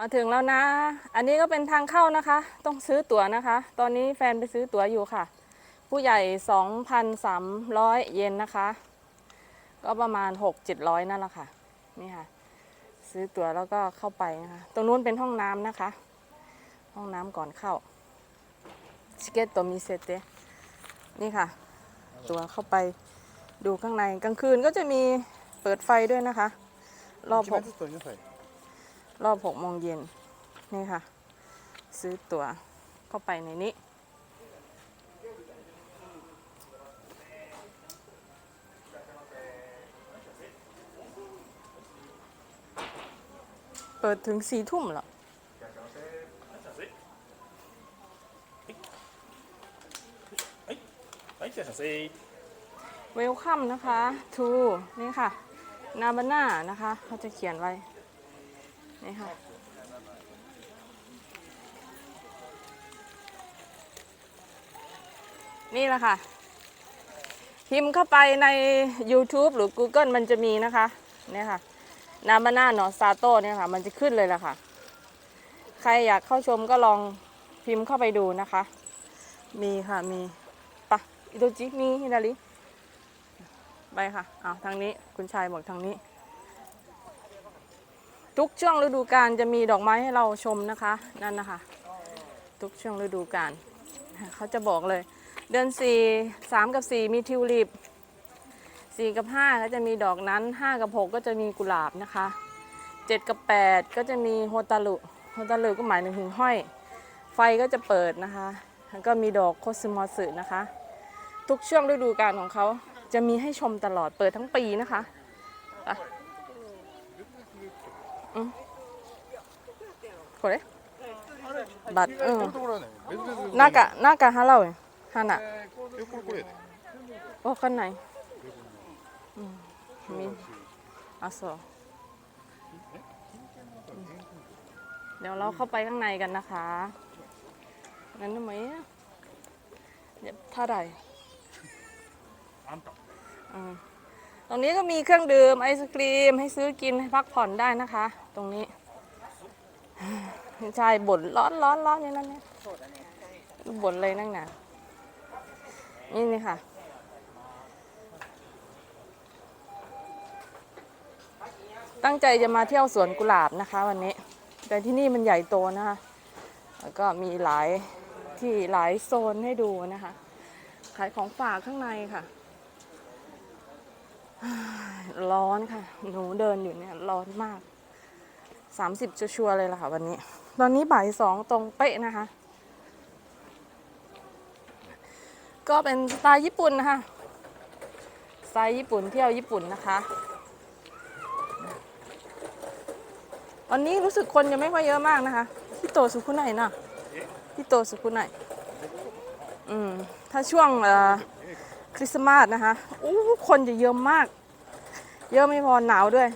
มาถึงแล้วนะ อันนี้ก็เป็นทางเข้านะคะ ต้องซื้อตั๋วนะคะ ตอนนี้แฟนไปซื้อตั๋วอยู่ค่ะ ผู้ใหญ่ 2,300 เยนนะคะ ก็ประมาณ 6-700 นั่นแหละค่ะ นี่ค่ะ ซื้อตั๋วแล้วก็เข้าไปนะคะ ตรงนู้นเป็นห้องน้ำนะคะ ห้องน้ำก่อนเข้าชิเกตโตมิเซเตนี่ค่ะ ตั๋วเข้าไปดูข้างในกลางคืนก็จะมีเปิดไฟด้วยนะคะ รอบหก รอบหกโมงเย็นนี่ค่ะ ซื้อตั๋วเข้าไปในนี้ เปิดถึงสี่ทุ่มเหรอเวลคัมนะคะ ทู นี่ค่ะ นาบาน่านะคะ เขาจะเขียนไว้ นี่ค่ะ นี่แหละค่ะ พิมพ์เข้าไปใน YouTube หรือ Google มันจะมีนะคะเนี่ยค่ะ นาบาน่าเนาะซาโต้เนี่ยค่ะ มันจะขึ้นเลยล่ะค่ะ ใครอยากเข้าชมก็ลองพิมพ์เข้าไปดูนะคะ มีค่ะมีปะอิโดจิมีฮิดาริไปค่ะ เอาทางนี้คุณชายบอกทางนี้ ทุกช่วงฤดูกาลจะมีดอกไม้ให้เราชมนะคะ นั่นนะคะ ทุกช่วงฤดูกาลเขาจะบอกเลย เดือนสี่สามกับสี่มีทิวลิปสี่กับห้าก็จะมีดอกนั้นห้ากับหกก็จะมีกุหลาบนะคะเจ็ดกับแปดก็จะมีโฮตารุโฮตารุก็หมายถึงหิ่งห้อย ไฟก็จะเปิดนะคะแล้วก็มีดอกโคซึมอสึนะคะ ทุกช่วงฤดูกาลของเขาจะมีให้ชมตลอดเปิดทั้งปีนะคะ これบัตรうんこのところはね別々に中中払うよ花えーこれこれやね โอ้ข้างในอืมมีอ่ะสอเดี๋ยวเราเข้าไปข้างในกันนะคะนั้นทำไมอะเดี๋ยวเท่าไหร่ あんた อืมตรงนี้ก็มีเครื่องดื่มไอศครีมให้ซื้อกินให้พักผ่อนได้นะคะ ตรงนี้ใช่บ่นร้อนร้อนร้อนอย่างนั้นเนี่ยบ่นเลยนั่งหนานี่นี่ค่ะ ตั้งใจจะมาเที่ยวสวนกุหลาบนะคะ วันนี้ แต่ที่นี่มันใหญ่โตนะคะ แล้วก็มีหลายที่หลายโซนให้ดูนะคะ ขายของฝากข้างในค่ะ ร้อนค่ะ หนูเดินอยู่เนี่ยร้อนมาก 30ชัวร์เลยล่ะค่ะวันนี้ ตอนนี้บ่ายสองตรงเป๊ะนะคะ ก็เป็นสไตล์ญี่ปุ่นนะคะสไตล์ญี่ปุ่นเที่ยวญี่ปุ่นนะคะวันนี้รู้สึกคนยังไม่ค่อยเยอะมากนะคะพี่โตสุคุไนนะพี่โตสุคุไนอืมถ้าช่วงคริสต์มาสนะคะอู้คนจะเยอะมาก เยอะไม่พอหนาวด้วย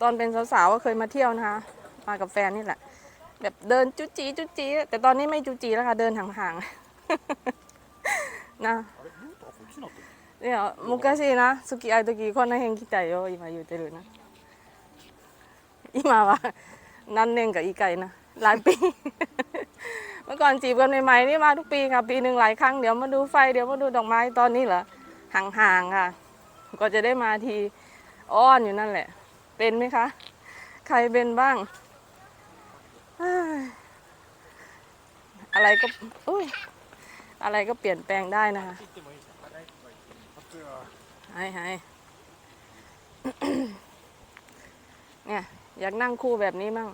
ตอนเป็นสาวๆก็เคยมาเที่ยวนะคะ มากับแฟนนี่แหละ แบบเดินจุจีจุจีแต่ตอนนี้ไม่จุจีแล้วค่ะ เดินห่างๆ นะ あれルートはこっちになってるいや昔な好きある時この辺来たよ今言ってるな今は何年か一回นะหลายปี เมื่อก่อนจีบกันใหม่ๆนี่มาทุกปีค่ะ ปีหนึ่งหลายครั้งเดี๋ยวมาดูไฟเดี๋ยวมาดูดอกไม้ตอนนี้เหรอห่างๆค่ะ ก็จะได้มาทีอ้อนอยู่นั่นแหละ เป็นไหมคะ ใครเป็นบ้าง อะไรก็อุ้ยอะไรก็เปลี่ยนแปลงได้นะคะให้ให้เนี่ย อยากนั่งคู่แบบนี้มั่ง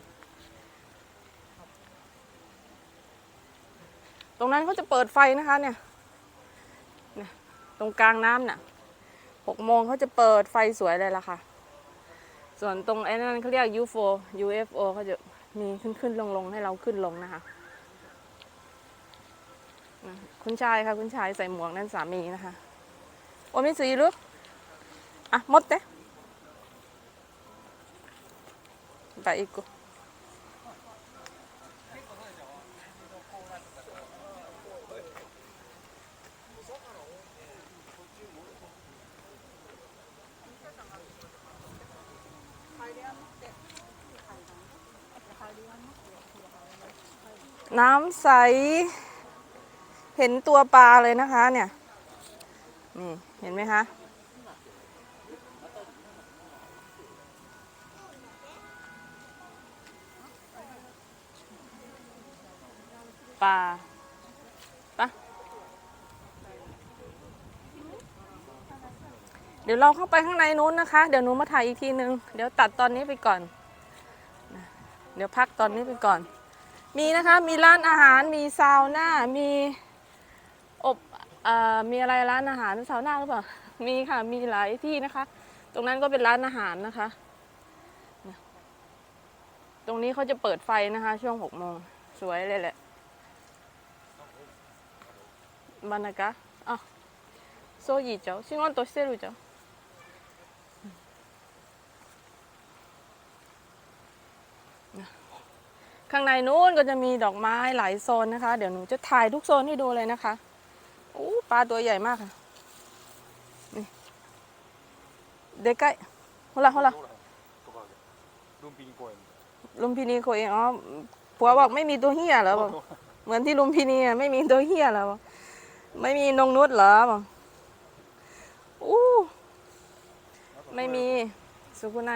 ตรงนั้นเขาจะเปิดไฟนะคะเนี่ยเนี่ย ตรงกลางน้ำน่ะหกโมงเขาจะเปิดไฟสวยเลยล่ะค่ะ ส่วนตรงไอ้นั้นเขาเรียก UFO UFO เขาจะมีขึ้นขึ้นลงลงให้เราขึ้นลงนะคะ คุณชายค่ะ คุณชายใส่หมวกนั่นสามีนะคะ โอมิสุยลูกอะมดเตะไปอีกกู น้ำใส เห็นตัวปลาเลยนะคะ เนี่ย นี่เห็นไหมคะ ปลาปะเดี๋ยวเราเข้าไปข้างในนู้นนะคะ เดี๋ยวหนูมาถ่ายอีกทีนึง เดี๋ยวตัดตอนนี้ไปก่อนนะเดี๋ยวพักตอนนี้ไปก่อน มีนะคะ มีร้านอาหาร มีซาวน่า มีอบเอ่อมีอะไรร้านอาหารซาวน่าหรือเปล่า มีค่ะ มีหลายที่นะคะ ตรงนั้นก็เป็นร้านอาหารนะคะนะตรงนี้เขาจะเปิดไฟนะคะ ช่วงหกโมง สวยเลยแหละ 真ん中あそういいじゃん仕事してるじゃん ข้างในนู้นก็จะมีดอกไม้หลายโซนนะคะ เดี๋ยวหนูจะถ่ายทุกโซนให้ดูเลยนะคะอู้ปลาตัวใหญ่มากค่ะนี่เด็กใกล้ฮลาฮลาลุมพินีโคเอลุมพินีโคเองอ๋อผัวบอกไม่มีตัวเฮียเหรอบอกเหมือนที่ลุมพินีไม่มีตัวเฮียเหรอบอกไม่มีนงนุษเหรอบอกอู้ไม่มีสุกุไน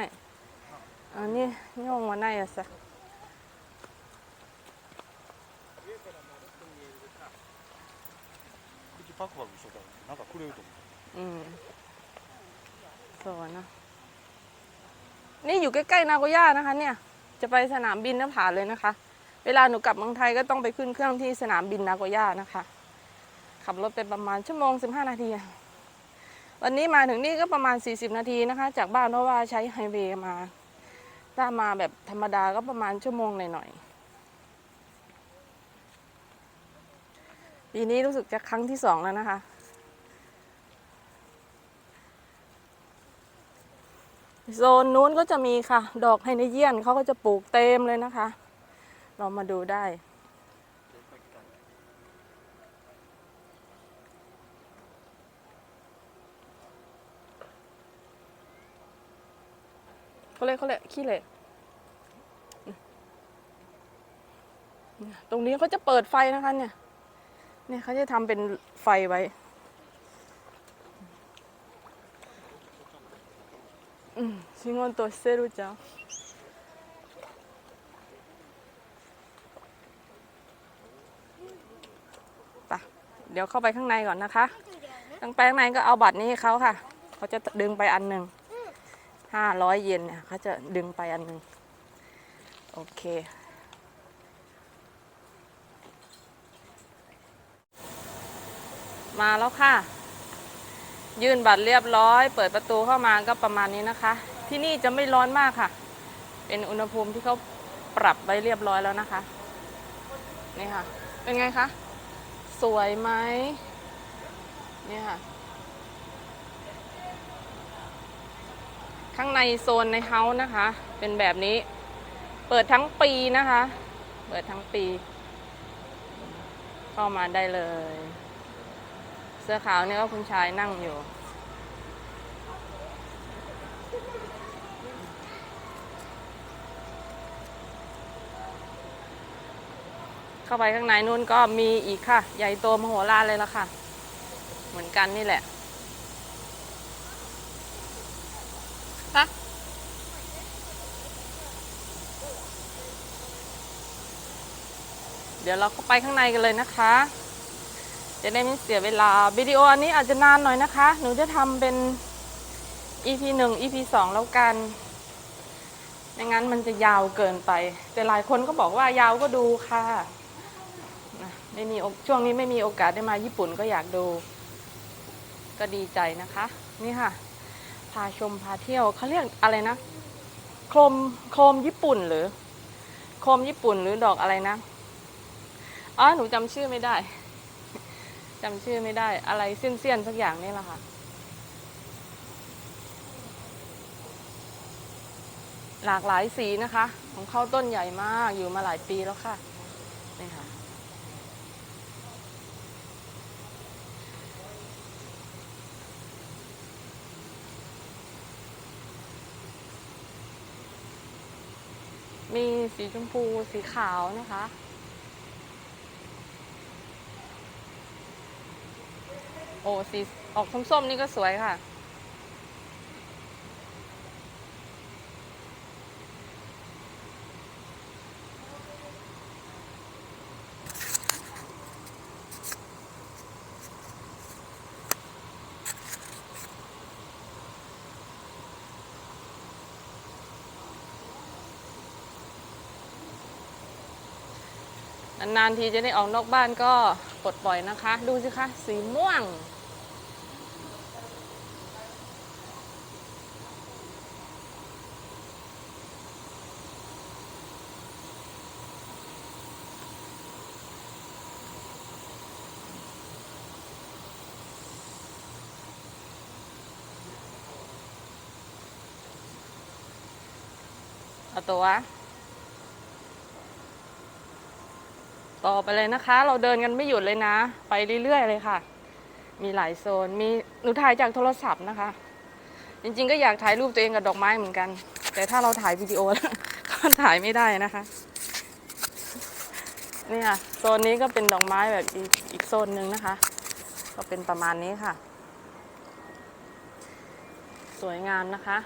อันนี้นี่องวันไหนอะสัก パクパクしてたらなんかくれると思ううんそうนะนี่อยู่ใกล้ๆนาโกย่านะคะ เนี่ย จะไปสนามบินน้ำผาเลยนะคะ เวลาหนูกลับเมืองไทยก็ต้องไปขึ้นเครื่องที่สนามบินนาโกย่านะคะ ขับรถไปประมาณชั่วโมงสิบห้านาทีวันนี้มาถึงนี่ก็ประมาณ 40 นาทีนะคะ จากบ้านเพราะว่าใช้ไฮเวย์มา ถ้ามาแบบธรรมดาก็ประมาณชั่วโมงหน่อยๆ ปีนี้รู้สึกจะครั้งที่สองแล้วนะคะ โซนนู้นก็จะมีค่ะ ดอกไฮเนเยียนเขาก็จะปลูกเต็มเลยนะคะ เรามาดูได้เขาเลยเขาเลยขี้เหล็กตรงนี้เขาจะเปิดไฟนะคะเนี่ย เนี่ยเขาจะทำเป็นไฟไว้ อืมชิงอนตัวเซรุจ้าปะเดี๋ยวเข้าไปข้างในก่อนนะคะตั้งไปข้างในก็เอาบัตรนี้ให้เขาค่ะ เขาจะดึงไปอันหนึ่งห้าร้อยเยนเนี่ยเขาจะดึงไปอันหนึ่งโอเค มาแล้วค่ะ ยื่นบัตรเรียบร้อย เปิดประตูเข้ามาก็ประมาณนี้นะคะ ที่นี่จะไม่ร้อนมากค่ะ เป็นอุณหภูมิที่เขาปรับไว้เรียบร้อยแล้วนะคะ นี่ค่ะ เป็นไงคะ สวยไหมนี่ค่ะ ข้างในโซนในเฮาส์นะคะ เป็นแบบนี้ เปิดทั้งปีนะคะ เปิดทั้งปี เข้ามาได้เลย สื้อขาวเนี่ยก็คุณชายนั่งอยู่ เข้าไปข้างในนู่นก็มีอีกค่ะ ใหญ่โตมโหฬารเลยละค่ะ เหมือนกันนี่แหละฮะเดี๋ยวเราเข้าไปข้างในกันเลยนะคะ จะได้ไม่เสียเวลาวิดีโออันนี้อาจจะนานหน่อยนะคะ หนูจะทำเป็น EP 1 EP 2แล้วกันไม่งั้นมันจะยาวเกินไป แต่หลายคนก็บอกว่ายาวก็ดูค่ะไม่มีช่วงนี้ไม่มีโอกาสได้มาญี่ปุ่นก็อยากดู ก็ดีใจนะคะ นี่ค่ะ พาชมพาเที่ยวเขาเรียกอะไรนะโคมโคมญี่ปุ่นหรือโคมญี่ปุ่นหรือดอกอะไรนะอ๋อหนูจำชื่อไม่ได้ จำชื่อไม่ได้อะไรเสี้ยนเสียนๆสักอย่างนี่แหละค่ะหลากหลายสีนะคะ ของเขาต้นใหญ่มากอยู่มาหลายปีแล้วค่ะนี่ค่ะ มีสีชมพูสีขาวนะคะ อ้สีออกส้มๆนี่ก็สวยค่ะ นานๆทีจะได้ออกนอกบ้านก็ปลดปล่อยนะคะ ดูสิคะ สีม่วง เอาตัว ต่อไปเลยนะคะ เราเดินกันไม่หยุดเลยนะ ไปเรื่อยๆเลยค่ะ มีหลายโซน มีหนูถ่ายจากโทรศัพท์นะคะ จริงๆ ก็อยากถ่ายรูปตัวเองกับดอกไม้เหมือนกัน แต่ถ้าเราถ่ายวิดีโอแล้วก็ถ่ายไม่ได้นะคะนี่ค่ะโซนนี้ก็เป็นดอกไม้แบบอีกอีกโซนหนึ่งนะคะ ก็เป็นประมาณนี้ค่ะ สวยงามนะคะ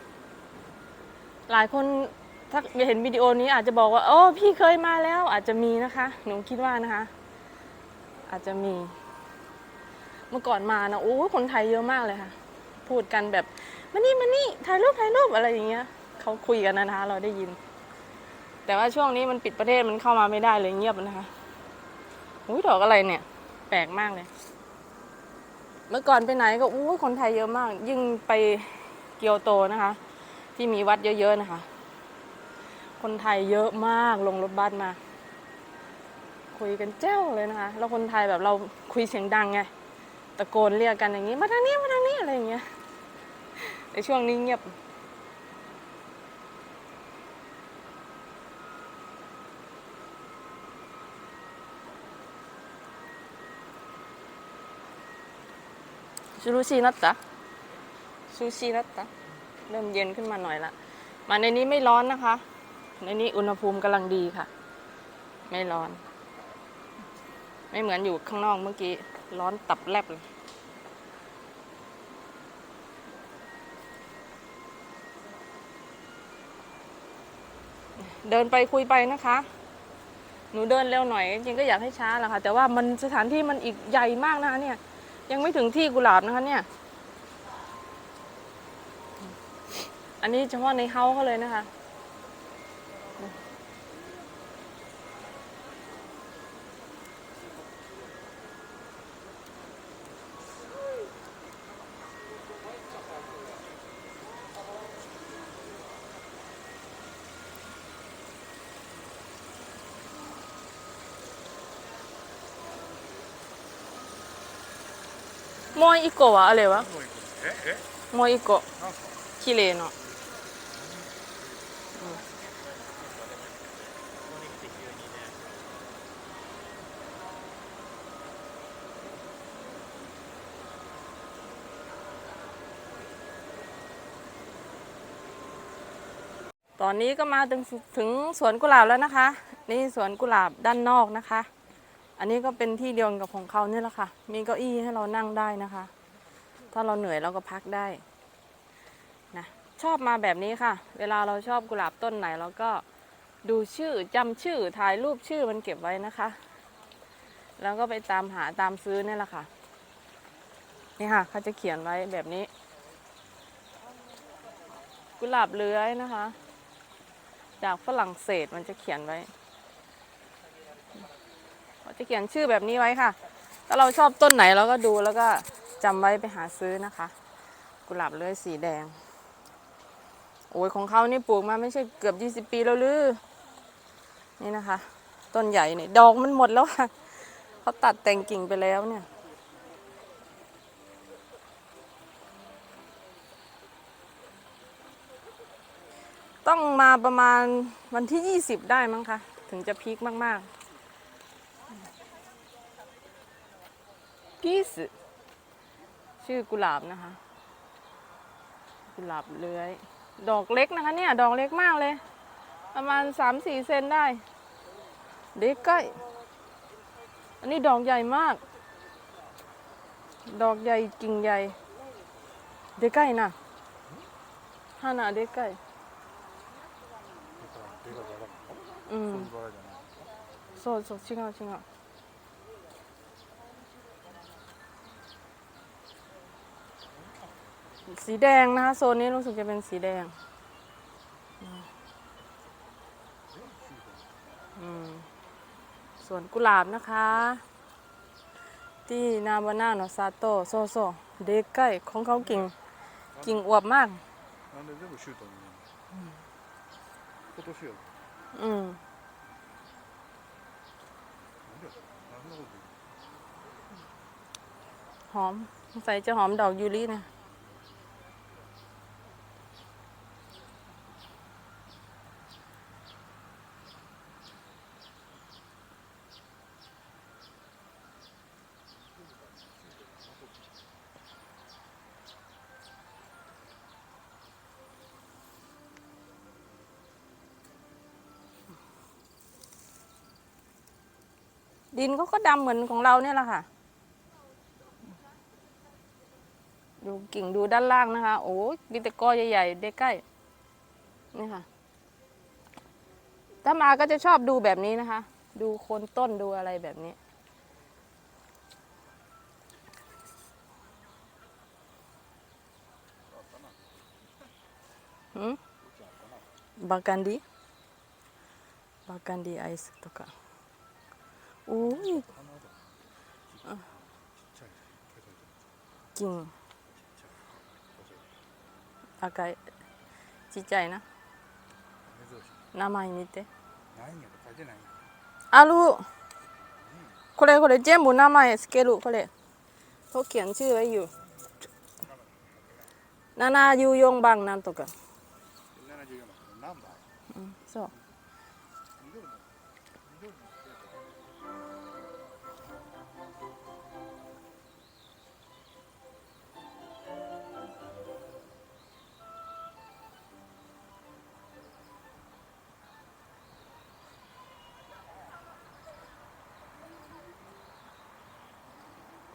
หลายคน ถ้าเห็นวิดีโอนี้อาจจะบอกว่า โอ้พี่เคยมาแล้ว อาจจะมีนะคะ หนูคิดว่านะคะ อาจจะมี เมื่อก่อนมานะโอ้คนไทยเยอะมากเลยค่ะ พูดกันแบบมานี่มานี่ถ่ายรูปถ่ายรูปอะไรอย่างเงี้ยเขาคุยกันนะนะคะ เราได้ยิน แต่ว่าช่วงนี้มันปิดประเทศมันเข้ามาไม่ได้เลยเงียบนะคะอุ้ยดอกอะไรเนี่ย แปลกมากเลย เมื่อก่อนไปไหนก็อู้คนไทยเยอะมาก ยิ่งไปเกียวโตนะคะ ที่มีวัดเยอะๆนะคะ คนไทยเยอะมากลงรถบัสมา คุยกันเจ้าเลยนะคะ แล้วคนไทยแบบเราคุยเสียงดังไงตะโกนเรียกกันอย่างนี้มาทางนี้มาทางนี้อะไรอย่างเงี้ยแต่ช่วงนี้เงียบซูชินัตตะซูชินัตตะเริ่มเย็นขึ้นมาหน่อยละมาในนี้ไม่ร้อนนะคะ ในนี้อุณหภูมิกำลังดีค่ะ ไม่ร้อน ไม่เหมือนอยู่ข้างนอกเมื่อกี้ ร้อนตับแลบเลยเดินไปคุยไปนะคะ หนูเดินเร็วหน่อย จริงก็อยากให้ช้าแหละค่ะ แต่ว่ามันสถานที่มันอีกใหญ่มากนะคะเนี่ย ยังไม่ถึงที่กุหลาบนะคะเนี่ย อันนี้เฉพาะในเฮาเขาเลยนะคะ もう一個はあれはもう一個ええもう一個なんすか綺麗のตอนนี้ก็มาถึงถึงสวนกุหลาบแล้วนะคะ นี่สวนกุหลาบด้านนอกนะคะ อันนี้ก็เป็นที่เดียวกับของเขาเนี่ยแหละค่ะ มีเก้าอี้ให้เรานั่งได้นะคะ ถ้าเราเหนื่อยเราก็พักได้นะชอบมาแบบนี้ค่ะ เวลาเราชอบกุหลาบต้นไหนเราก็ดูชื่อจำชื่อถ่ายรูปชื่อมันเก็บไว้นะคะ แล้วก็ไปตามหาตามซื้อเนี่ยแหละค่ะนี่ค่ะเขาจะเขียนไว้แบบนี้ กุหลาบเลื้อยนะคะ จากฝรั่งเศสมันจะเขียนไว้ จะเขียนชื่อแบบนี้ไว้ค่ะถ้าเราชอบต้นไหนเราก็ดูแล้วก็จำไว้ไปหาซื้อนะคะ กุหลาบเลื้อยสีแดง โอ้ยของเขานี่ปลูกมาไม่ใช่เกือบ 20 ปีแล้วหรือนี่นะคะ ต้นใหญ่เนี่ยดอกมันหมดแล้วค่ะเขาตัดแต่งกิ่งไปแล้วเนี่ยต้องมาประมาณวันที่ 20 ได้มั้งคะ ถึงจะพีคมาก ๆ กีสชื่อกุหลาบนะคะ กุหลาบเลื้อย ดอกเล็กนะคะเนี่ย ดอกเล็กมากเลย ประมาณ 3-4 เซนได้ เด็กใกล้ อันนี้ดอกใหญ่มาก ดอกใหญ่กิ่งใหญ่ でかいな花でかいだから手がバラかうそういうんバラじゃないそうそう違う違う สีแดงนะคะ โซนนี้รู้สึกจะเป็นสีแดงส่วนกุหลาบนะคะ ที่นาบานาโนซาโตโซโซเด็กใกล้ของเขากิ่งกิ่งอวบมากหอมใส่จะหอมดอกยูริเนี่ย ดินเขาก็ดำเหมือนของเราเนี่ยแหละค่ะ ดูกิ่งดูด้านล่างนะคะ โอ้ยมีแต่กอใหญ่ๆได้ใกล้นี่ค่ะ ถ้ามาก็จะชอบดูแบบนี้นะคะ ดูโคนต้นดูอะไรแบบนี้หืมบากันดีบากันดีไอซ์とか โอ้ย ちっちゃい手がกิ่ง ちっちゃい赤いちっちゃいな珍しい名前見てないんやろ書いてないんやあるこれこれ全部名前つけるこれเขาเขียนชื่อไว้อยู่นานายูยงบังなんとか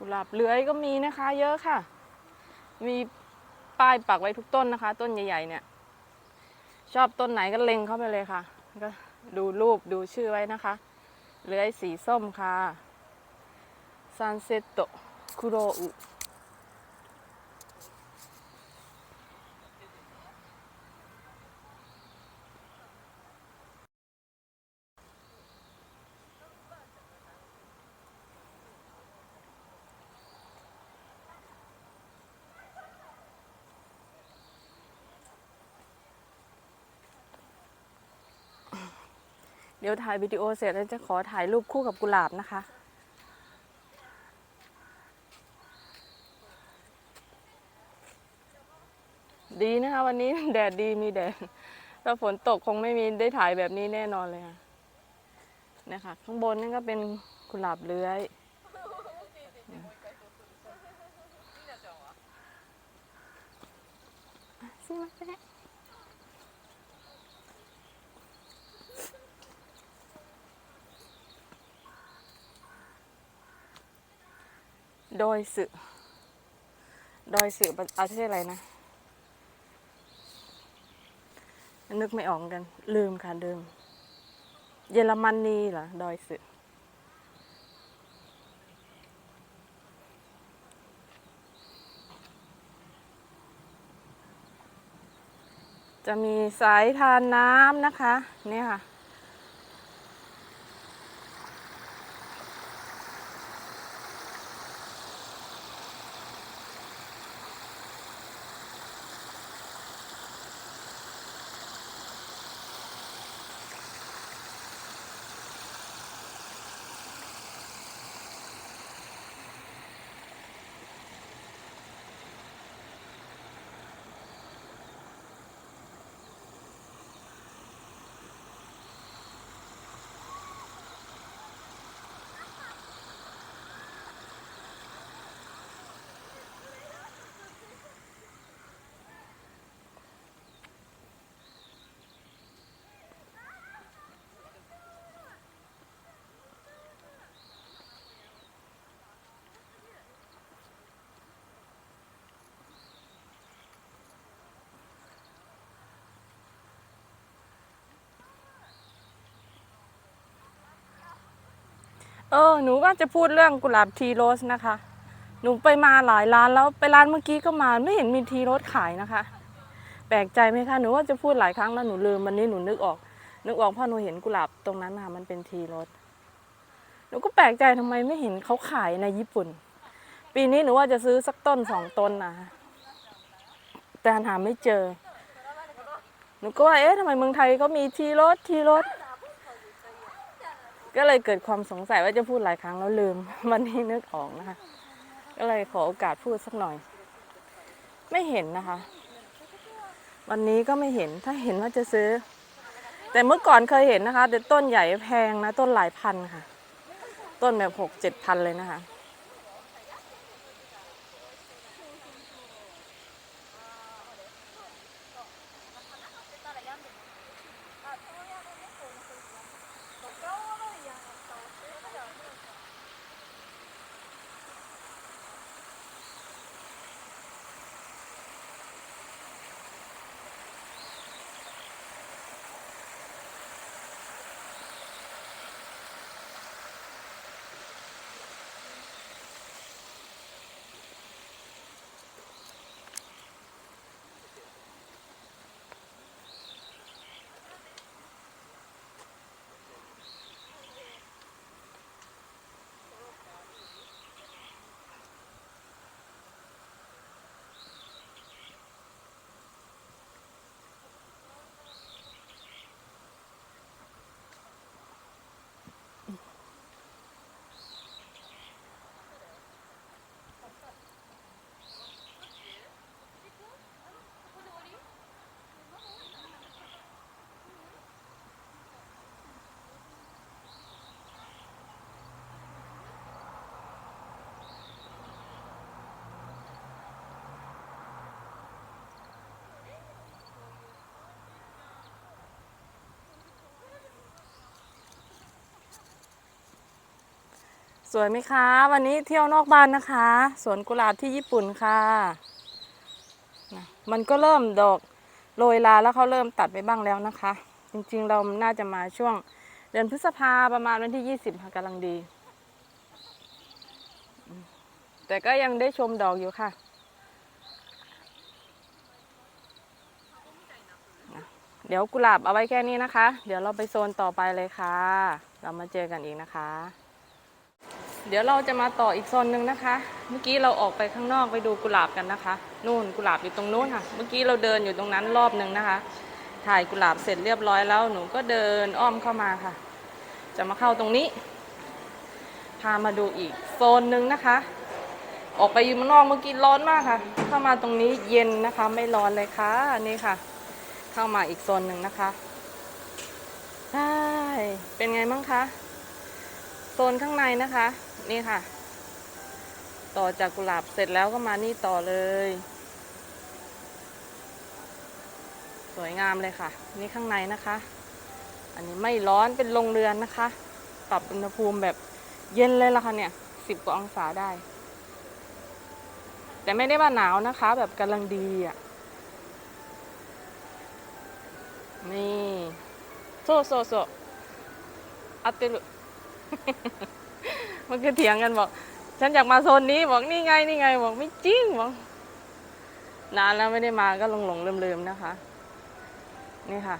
หลาบเลื้อยก็มีนะคะ เยอะค่ะ มีป้ายปักไว้ทุกต้นนะคะ ต้นใหญ่ๆเนี่ย ชอบต้นไหนก็เล็งเข้าไปเลยค่ะ ก็ดูรูปดูชื่อไว้นะคะ เลื้อยสีส้มค่ะซันเซ็ตโตคุโรอุ ดี๋ยวถ่ายวิดีโอเสร็จแล้วจะขอถ่ายรูปคู่กับกุหลาบนะคะ ดีนะคะวันนี้ แดดดีมีแดด ถ้าฝนตกคงไม่มีได้ถ่ายแบบนี้แน่นอนเลยค่ะนะคะข้างบนนั่นก็เป็นกุหลาบเลื้อย すいません。 ดอยสึดอยสึประเทศอะไรนะ นึกไม่ออกกัน ลืมค่ะลืม เยอรมนีเหรอ ดอยสึจะมีสายทานน้ำนะคะ เนี่ยค่ะ ออ หนูว่าจะพูดเรื่องกุหลาบทีโรสนะคะ หนูไปมาหลายร้านแล้วไปร้านเมื่อกี้ก็มาไม่เห็นมีทีโรสขายนะคะ แปลกใจไหมคะหนูว่าจะพูดหลายครั้งแล้วหนูลืมวันนี้หนูนึกออก นึกออกเพราะหนูเห็นกุหลาบตรงนั้นค่ะมันเป็นทีโรสหนูก็แปลกใจทำไมไม่เห็นเขาขายในญี่ปุ่น ปีนี้หนูว่าจะซื้อสักต้นสองต้นนะแต่หาไม่เจอ หนูก็ว่าเอ๊ะทำไมเมืองไทยก็มีทีโรสทีโรส ก็เลยเกิดความสงสัยว่าจะพูดหลายครั้งแล้วลืม วันนี้นึกออกนะคะ ก็เลยขอโอกาสพูดสักหน่อย ไม่เห็นนะคะ วันนี้ก็ไม่เห็นถ้าเห็นว่าจะซื้อ แต่เมื่อก่อนเคยเห็นนะคะแต่ต้นใหญ่แพงนะ ต้นหลายพันค่ะ ต้นแบบหกเจ็ดพันเลยนะคะ สวยไหมคะ วันนี้เที่ยวนอกบ้านนะคะ สวนกุหลาบที่ญี่ปุ่นค่ะนะมันก็เริ่มดอกโรยลาแล้วเขาเริ่มตัดไปบ้างแล้วนะคะ จริงๆเราน่าจะมาช่วงเดือนพฤษภาประมาณวันที่ 20ค่ะกำลังดี แต่ก็ยังได้ชมดอกอยู่ค่ะ เดี๋ยวกุหลาบเอาไว้แค่นี้นะคะ เดี๋ยวเราไปโซนต่อไปเลยค่ะ เรามาเจอกันอีกนะคะ เดี๋ยวเราจะมาต่ออีกโซนหนึ่งนะคะ เมื่อกี้เราออกไปข้างนอกไปดูกุหลาบกันนะคะ นู่นกุหลาบอยู่ตรงนู้นค่ะ เมื่อกี้เราเดินอยู่ตรงนั้นรอบหนึ่งนะคะ ถ่ายกุหลาบเสร็จเรียบร้อยแล้ว หนูก็เดินอ้อมเข้ามาค่ะ จะมาเข้าตรงนี้ พามาดูอีกโซนหนึ่งนะคะ ออกไปอยู่ข้างนอกเมื่อกี้ร้อนมากค่ะ เข้ามาตรงนี้เย็นนะคะ ไม่ร้อนเลยค่ะนี่ค่ะ เข้ามาอีกโซนหนึ่งนะคะใช่เป็นไงบ้างคะ โซนข้างในนะคะ นี่ค่ะ ต่อจากกุหลาบเสร็จแล้วก็มานี่ต่อเลย สวยงามเลยค่ะ นี่ข้างในนะคะ อันนี้ไม่ร้อนเป็นโรงเรือนนะคะ ปรับอุณหภูมิแบบเย็นเลยละค่ะเนี่ยสิบกว่าองศาได้ แต่ไม่ได้ว่าหนาวนะคะ แบบกำลังดีอะนี่โซโซโซอัตเตลุ มันก็เถียงกันบอก ฉันอยากมาโซนนี้บอกนี่ไงนี่ไงบอกไม่จริงบอกนานแล้วไม่ได้มาก็หลงหลงลืมลืมๆนะคะ นี่ค่ะ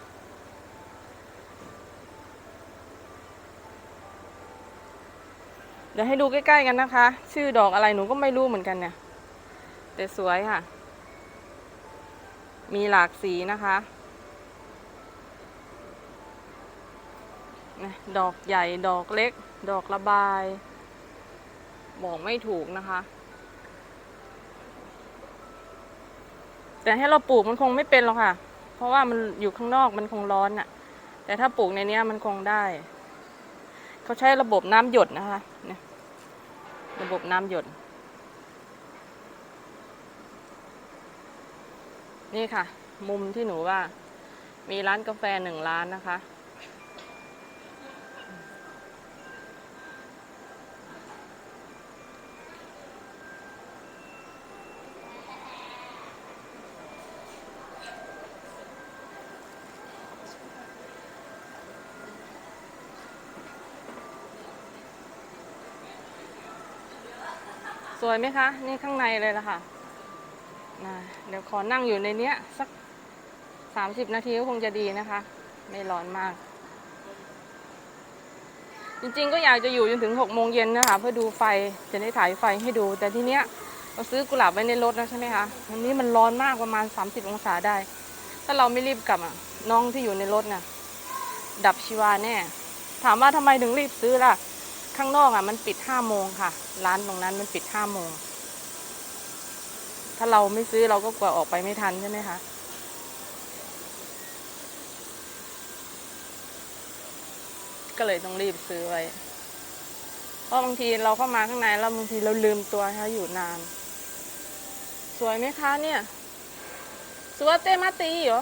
เดี๋ยวให้ดูใกล้ๆกันนะคะ ชื่อดอกอะไรหนูก็ไม่รู้เหมือนกันเนี่ย แต่สวยค่ะ มีหลากสีนะคะดอกใหญ่ดอกเล็ก ดอกระบาย บอกไม่ถูกนะคะ แต่ให้เราปลูกมันคงไม่เป็นหรอกค่ะ เพราะว่ามันอยู่ข้างนอกมันคงร้อนอะ่ะ แต่ถ้าปลูกในนี้มันคงได้ เขาใช้ระบบน้ำหยดนะคะเนี่ยระบบน้ำหยด นี่ค่ะ มุมที่หนูว่า มีร้านกาแฟหนึ่งร้านนะคะ วยไหมคะ นี่ข้างในเลยล่ะค่ะนะเดี๋ยวขอนั่งอยู่ในเนี้ย สัก30นาทีก็คงจะดีนะคะ ไม่ร้อนมาก จริงๆก็อยากจะอยู่จนถึง6โมงเย็นนะคะ เพื่อดูไฟจะได้ถ่ายไฟให้ดู แต่ทีเนี้ยเราซื้อกุหลาบไว้ในรถนะใช่ไหมคะวันนี้มันร้อนมากประมาณ30องศาได้ ถ้าเราไม่รีบกลับอะน้องที่อยู่ในรถน่ะดับชีวาแน่ ถามว่าทำไมถึงรีบซื้อล่ะ ข้างนอกอะมันปิดห้าโมงค่ะ ร้านตรงนั้นมันปิดห้าโมง ถ้าเราไม่ซื้อเราก็กลัวออกไปไม่ทันใช่ไหมคะก็เลยต้องรีบซื้อไว้ เพราะบางทีเราเข้ามาข้างในแล้วบางทีเราลืมตัวนะคะอยู่นาน สวยไหมคะเนี่ย สวัสดีมาตีเหรอ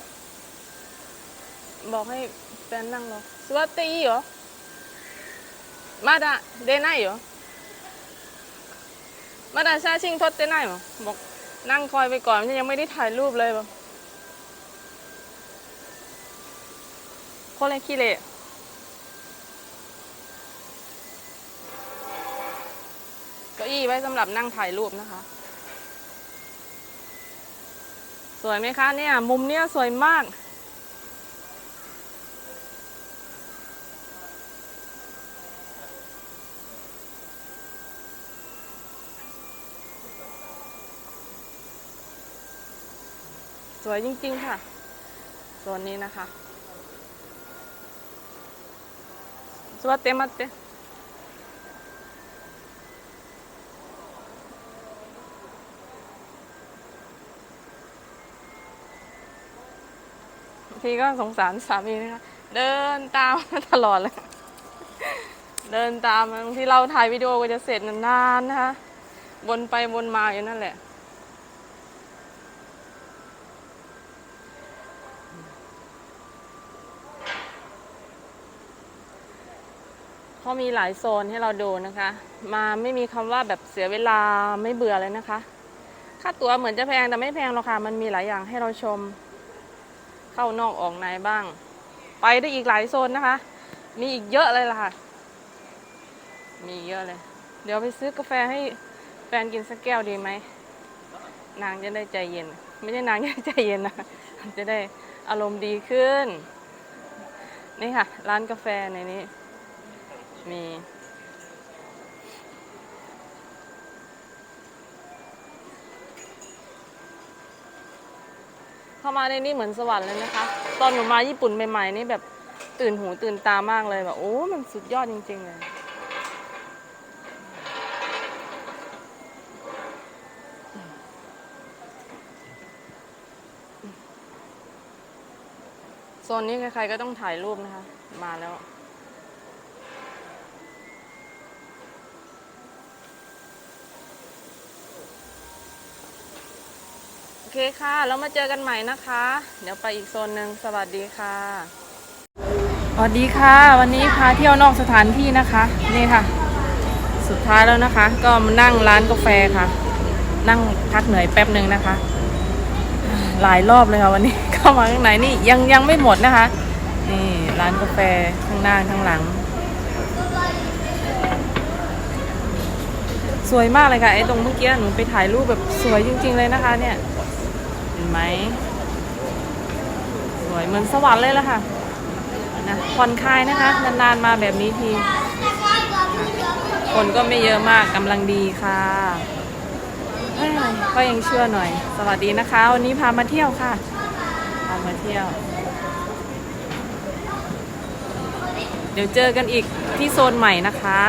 บอกให้แฟนนั่งรอสวัสดีเหรอ มาดาเดนายเหรอมาดาชาชิงทดเดนายเหรอบอกนั่งคอยไปก่อนยังไม่ได้ถ่ายรูปเลยบอกโคเลคิเลเก้าอี้ไว้สำหรับนั่งถ่ายรูปนะคะ สวยไหมคะเนี่ย มุมเนี้ยสวยมาก สวยจริง ๆ ค่ะโซนนี้นะคะสวัสดีมาเตทีก็สงสารสามีนะคะ เดินตามตลอดเลย เดินตามบางทีเราถ่ายวิดีโอก็จะเสร็จนานๆนะคะ วนไปวนมาอยู่นั่นแหละ เขา มีหลายโซนให้เราดูนะคะ มาไม่มีคำว่าแบบเสียเวลาไม่เบื่อเลยนะคะ ค่าตั๋วเหมือนจะแพงแต่ไม่แพงหรอกค่ะ มันมีหลายอย่างให้เราชม เข้านอกออกในบ้าง ไปได้อีกหลายโซนนะคะ มีอีกเยอะเลยล่ะค่ะ มีเยอะเลย เดี๋ยวไปซื้อกาแฟให้แฟนกินสักแก้วดีไหม นางจะได้ใจเย็น ไม่ใช่นางจะใจเย็นนะ จะได้อารมณ์ดีขึ้น นี่ค่ะ ร้านกาแฟในนี้ มีเข้ามาในนี้เหมือนสวรรค์เลยนะคะ ตอนหนูมาญี่ปุ่นใหม่ๆนี่แบบตื่นหูตื่นตามากเลยแบบโอ้ มันสุดยอดจริงๆเลย โซนนี้ใครๆก็ต้องถ่ายรูปนะคะ มาแล้ว เคค่ะ แล้วมาเจอกันใหม่นะคะ เดี๋ยวไปอีกโซนหนึ่งสวัสดีค่ะสวัสดีค่ะ วันนี้พาเที่ยวนอกสถานที่นะคะนี่ค่ะ สุดท้ายแล้วนะคะ ก็มานั่งร้านกาแฟค่ะ นั่งพักเหนื่อยแป๊บหนึ่งนะคะ หลายรอบเลยค่ะวันนี้เข้ามาข้างในนี่ยังยังไม่หมดนะคะ นี่ร้านกาแฟข้างหน้าข้างหลัง สวยมากเลยค่ะไอ้ตรงเมื่อกี้หนูไปถ่ายรูปแบบสวยจริง ๆเลยนะคะเนี่ย ไหม สวยเหมือนสวรรค์เลยละค่ะนะผ่อนคลายนะคะ นานๆมาแบบนี้ที คนก็ไม่เยอะมากกำลังดีค่ะ ก็ยังเชื่อหน่อย สวัสดีนะคะ วันนี้พามาเที่ยวค่ะ พามาเที่ยว เดี๋ยวเจอกันอีกที่โซนใหม่นะคะ